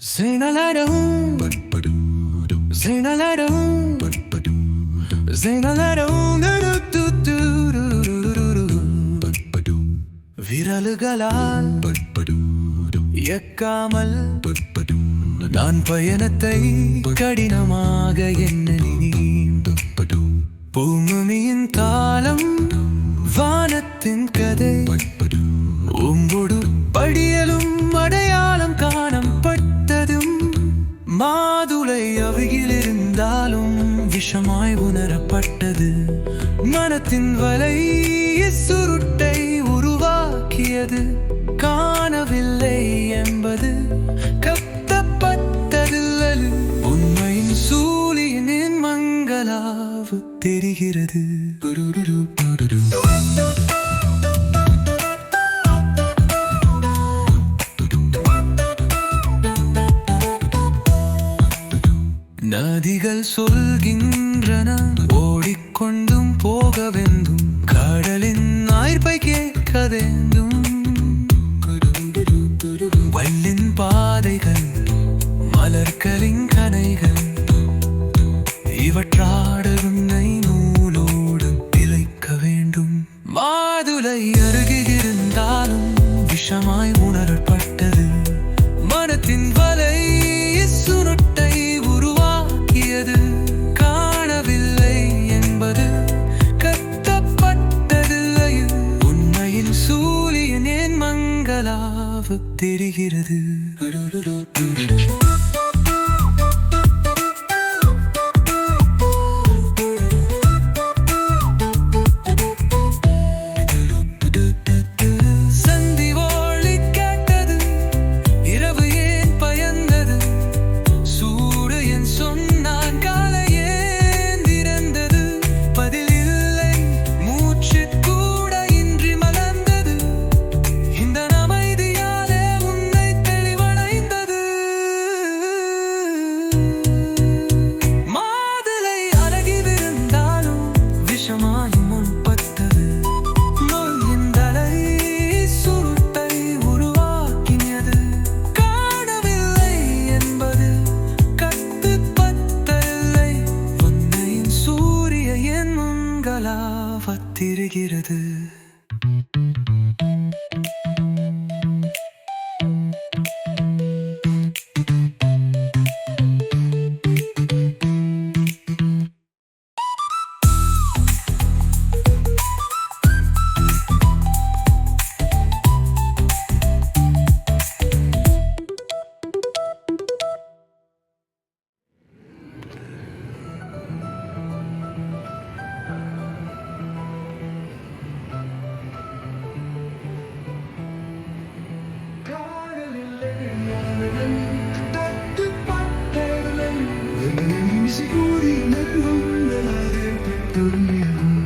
Sing a light Sing a light Sing a light விரலுகளால் இயக்காமல் நான் பயணத்தை கடினமாக என்ன பூமியின் தாளம் வானத்தின் கதை உம்பொடு படியலும் அடையாளம் உணரப்பட்டது மனத்தின் வலை சுருட்டை உருவாக்கியது. காணவில்லை என்பது கத்தப்பட்டதில்லது. உண்மையின் சூரியனின் மங்களாவு தெரிகிறது. நதிகள் சொல்கின்ற ஓடிக்கொண்டும் போகவெந்தும் கடலின் ஆய்ப்பை கேட்கதெந்தும் வள்ளின் பாதைகள் மலர்களின் கனைகள் மங்களாவு தெரிகிறது. மங்களாவத் திரிகிறது Siguri naglong na natin